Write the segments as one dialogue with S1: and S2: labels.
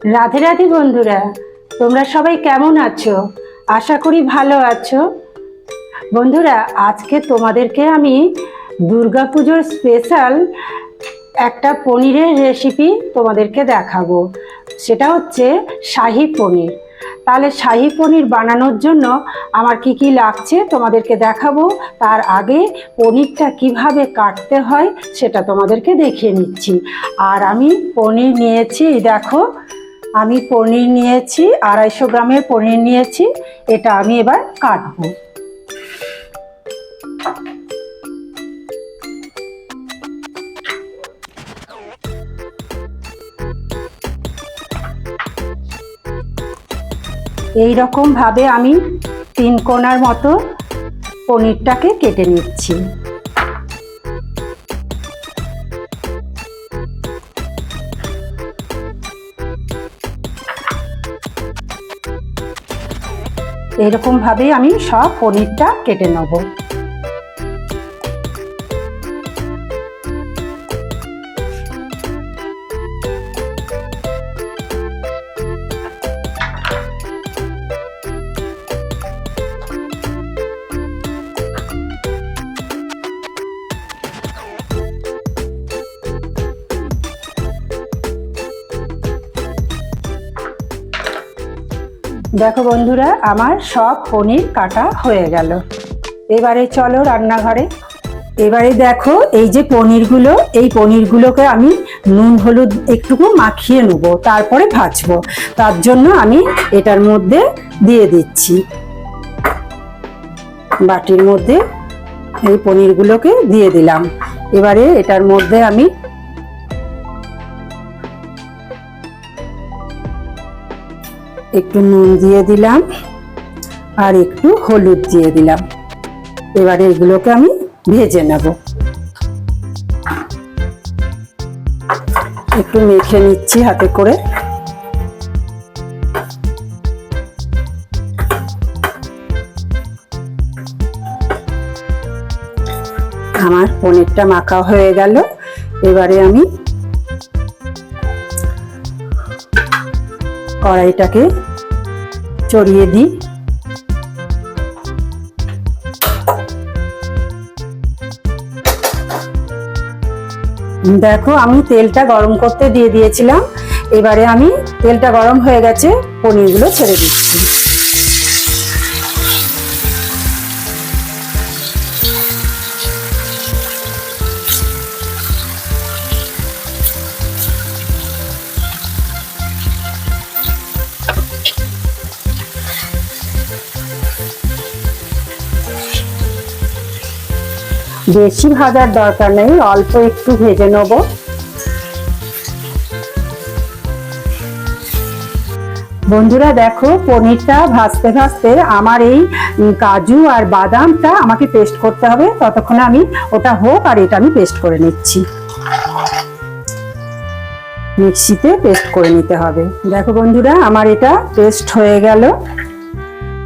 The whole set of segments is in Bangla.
S1: রাধে রাধে বন্ধুরা, তোমরা সবাই কেমন আছো? আশা করি ভালো আছো। বন্ধুরা, আজকে তোমাদেরকে আমি দুর্গা পুজোর স্পেশাল একটা পনিরের রেসিপি তোমাদেরকে দেখাবো। সেটা হচ্ছে শাহি পনির। তাহলে শাহি পনির বানানোর জন্য আমার কি কি লাগছে তোমাদেরকে দেখাবো। তার আগে পনিরটা কীভাবে কাটতে হয় সেটা তোমাদেরকে দেখিয়ে নিচ্ছি। আর আমি পনির নিয়েছি, দেখো আমি পনির নিয়েছি, আড়াইশো গ্রামের পনির নিয়েছি, এটা আমি এবার কাটবো। এই রকম ভাবে আমি তিন কোনার মতো পনিরটাকে কেটে নিচ্ছি। এরকম ভাবে আমি সব পনিরটা কেটে নেব। দেখো বন্ধুরা, আমার সব পনির কাটা হয়ে গেল। এবারে চলো রান্নাঘরে। এবারে দেখো, এই যে পনিরগুলো, এই পনিরগুলোকে আমি নুন, হলুদ একটুকু মাখিয়ে নেব, তারপরে ভাজবো। তার জন্য আমি এটার মধ্যে দিয়ে দিচ্ছি। বাটির মধ্যে এই পনিরগুলোকে দিয়ে দিলাম। এবারে এটার মধ্যে আমি একটু নুন দিয়ে দিলাম আর একটু হলুদ দিয়ে দিলাম। এবারে এগুলোকে আমি ভেজে নেব। একটু মেখে নিচ্ছি হাতে করে। আমার পনিরটা মাখা হয়ে গেল। এবারে আমি কড়াইটাকে চড়িয়ে দিই। দেখো, আমি তেলটা গরম করতে দিয়ে দিয়েছিলাম। এবারে আমি তেলটা গরম হয়ে গেছে, পনিরগুলো ছেড়ে দিচ্ছি। বেশি ভাজার দরকার নেই, অল্প একটু ভেজে নেব। বন্ধুরা দেখো, পনিরটা ভাজতে ভাজতে আমার এই কাজু আর বাদামটা আমাকে পেস্ট করতে হবে। ততক্ষণে আমি ওটা হোক আর এটা আমি পেস্ট করে নিচ্ছি। মিক্সিতে পেস্ট করে নিতে হবে। দেখো বন্ধুরা, আমার এটা পেস্ট হয়ে গেল।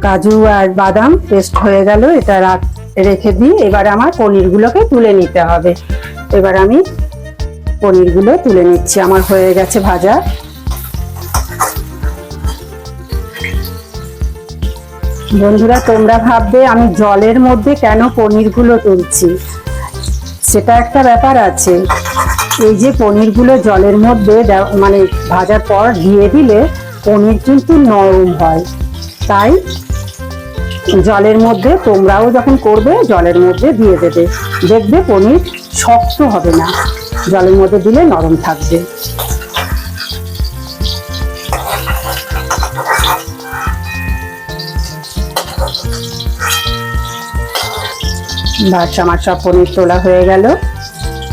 S1: কাজু আর বাদাম পেস্ট হয়ে গেল, এটা রাখ রেখে দিই এবার আমার পনিরগুলোকে তুলে নিতে হবে। এবার আমি পনিরগুলো তুলে নিচ্ছি, আমার হয়ে গেছে ভাজা। বন্ধুরা, তোমরা ভাববে আমি জলের মধ্যে কেন পনিরগুলো তুলছি? সেটা একটা ব্যাপার আছে। এই যে পনিরগুলো জলের মধ্যে মানে ভাজার পর দিয়ে দিলে পনির কিন্তু নরম হয়। তাই জলের মধ্যে তোমরাও যখন করবে, জলের মধ্যে দিয়ে দেবে। দেখবে পনির শক্ত হবে না। জলের মধ্যে দিলে নরম থাকবে। বাস, আমার সব পনির তোলা হয়ে গেল।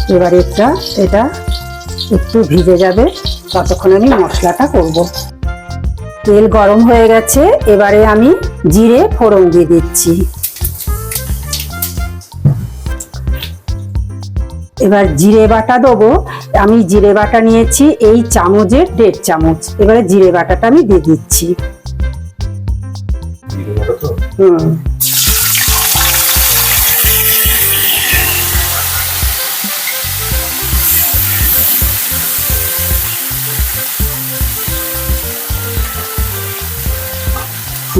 S1: এবার এটা এটা একটু ভিজে যাবে। ততক্ষণ আমি মশলাটা করব। তেল গরম হয়ে গেছে। এবারে আমি জিরে ফোড়ন দিয়ে দিচ্ছি। এবার জিরে বাটা দেবো। আমি জিরে বাটা নিয়েছি এই চামচের দেড় চামচ। এবারে জিরে বাটাটা আমি দিয়ে দিচ্ছি। হুম।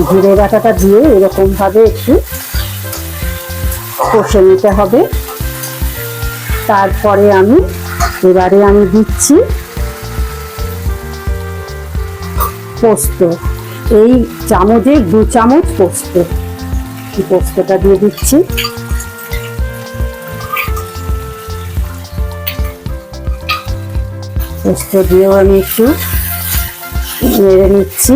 S1: জিরে বাটাটা দিয়ে এরকমভাবে একটু কষে নিতে হবে। তারপরে আমি এবারে আমি দিচ্ছি পোস্ত। এই চামচে দু চামচ পোস্ত। পোস্তটা দিয়ে দিচ্ছি। পোস্ত দিয়েও আমি একটু নিচ্ছি।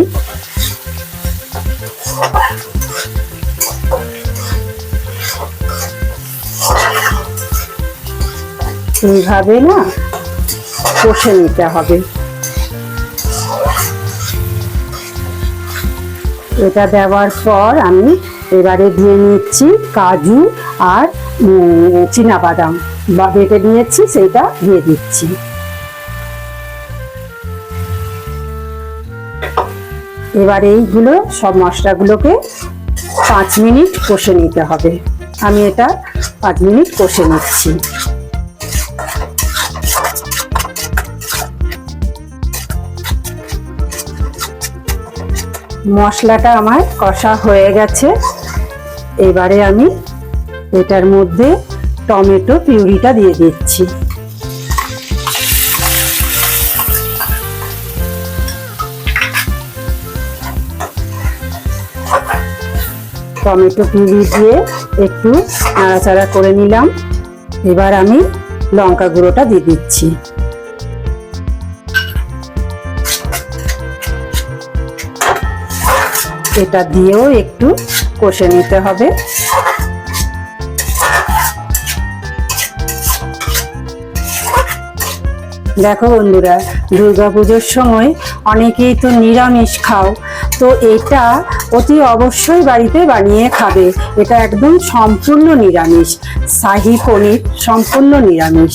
S1: এইভাবে না কষে নিতে হবে? এটা দেওয়ার পর আমি এবারে দিয়ে নিচ্ছি কাজু আর বাদাম বা বেটে নিয়েছি সেটা দিয়ে দিচ্ছি। এবার এইগুলো সব মশলাগুলোকে পাঁচ মিনিট কষে নিতে হবে। আমি এটা পাঁচ মিনিট কষে নিচ্ছি। মশলাটা আমার কষা হয়ে গেছে। এবারে আমি এটার মধ্যে টমেটো পিউরিটা দিয়ে দিচ্ছি। টমেটো পিউরি দিয়ে একটু নাড়াচাড়া করে নিলাম। এবার আমি লঙ্কা গুঁড়োটা দিয়ে দিচ্ছি। এটা দিয়েও একটু কষে নিতে হবে। দেখো বন্ধুরা, দুর্গাপুজোর সময় অনেকেই তো নিরামিষ খাও, তো এটা অতি অবশ্যই বাড়িতে বানিয়ে খাবে। এটা একদম সম্পূর্ণ নিরামিষ। শাহি পনির সম্পূর্ণ নিরামিষ।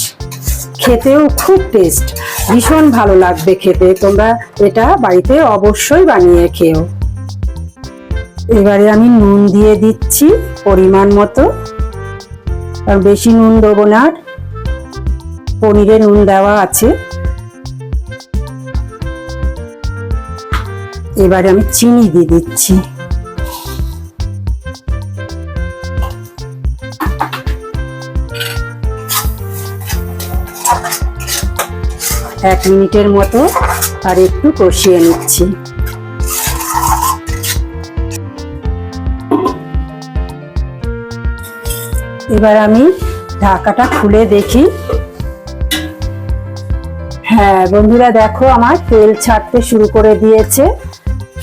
S1: খেতেও খুব টেস্ট ভীষণ ভালো লাগবে খেতে। তোমরা এটা বাড়িতে অবশ্যই বানিয়ে খেও। এবারে আমি নুন দিয়ে দিচ্ছি পরিমাণ মতো। আর বেশি নুন দেবো না। পনিরে নুন দেওয়া আছে। এবারে আমি চিনি দিয়ে দিচ্ছি। এক মিনিটের মতো আর একটু কষিয়ে নিচ্ছি। এবার আমি ঢাকাটা খুলে দেখি। হ্যাঁ বন্ধুরা দেখো আমার তেল ছাড়তে শুরু করে দিয়েছে।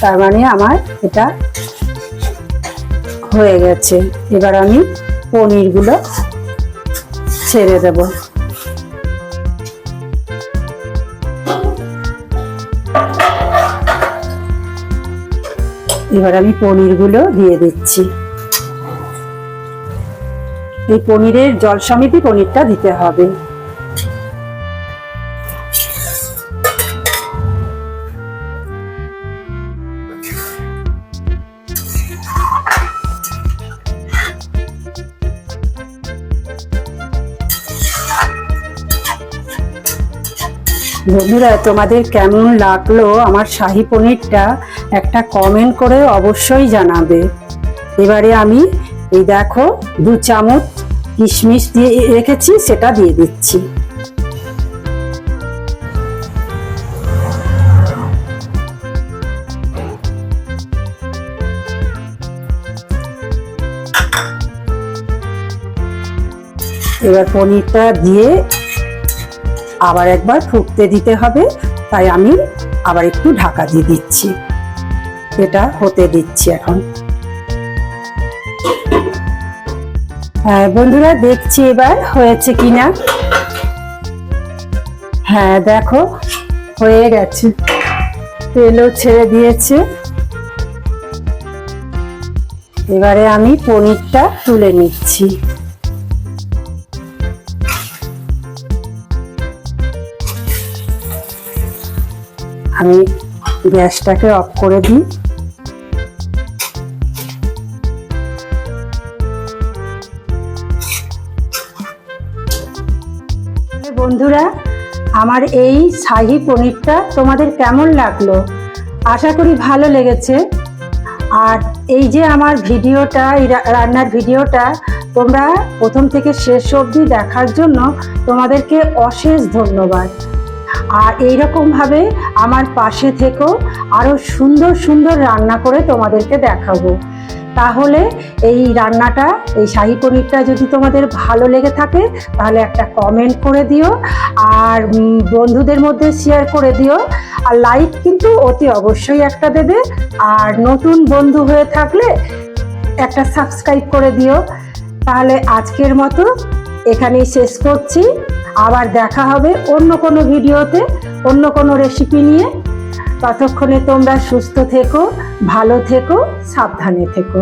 S1: তার মানে আমার এটা হয়ে গেছে। এবার আমি পনিরগুলো ছেড়ে দেব। এবার আমি পনিরগুলো দিয়ে দিচ্ছি। এই পনিরের জল সমিতি পনিরটা দিতে হবে। বন্ধুরা, তোমাদের কেমন লাগল আমার শাহি পনিরটা? একটা কমেন্ট করে অবশ্যই জানাবে। এবারে আমি এই দেখো, দু চামচ কিশমিশ দিয়ে রেখেছি, সেটা দিয়ে দিচ্ছি। এবার পনিরটা দিয়ে আবার একবার ফুটতে দিতে হবে, তাই আমি আবার একটু ঢাকা দিয়ে দিচ্ছি। এটা হতে দিচ্ছি এখন। বন্ধুরা, দেখছি এবার হয়েছে কিনা। হ্যাঁ দেখো, হয়ে গেছে। তেলও ছেড়ে দিয়েছে। এবারে আমি পনিরটা তুলে নিচ্ছি। আমি গ্যাসটাকে অফ করে দিই। বন্ধুরা, আমার এই শাহি পনিরটা তোমাদের কেমন লাগল? আশা করি ভালো লেগেছে। আর এই যে আমার ভিডিওটা রান্নার ভিডিওটা, তোমরা প্রথম থেকে শেষ অবধি দেখার জন্য তোমাদেরকে অশেষ ধন্যবাদ। আর এইরকমভাবে আমার পাশে থেকেও আরও সুন্দর সুন্দর রান্না করে তোমাদেরকে দেখাবো। তাহলে এই রান্নাটা, এই শাহী পনিরটা যদি তোমাদের ভালো লেগে থাকে, তাহলে একটা কমেন্ট করে দিও। আর বন্ধুদের মধ্যে শেয়ার করে দিও। আর লাইক কিন্তু অতি অবশ্যই একটা দেবে। আর নতুন বন্ধু হয়ে থাকলে একটা সাবস্ক্রাইব করে দিও। তাহলে আজকের মতো এখানেই শেষ করছি। আবার দেখা হবে অন্য কোনো ভিডিওতে অন্য কোনো রেসিপি নিয়ে। ততক্ষণে তোমরা সুস্থ থেকো ভালো থেকো সাবধানে থেকো।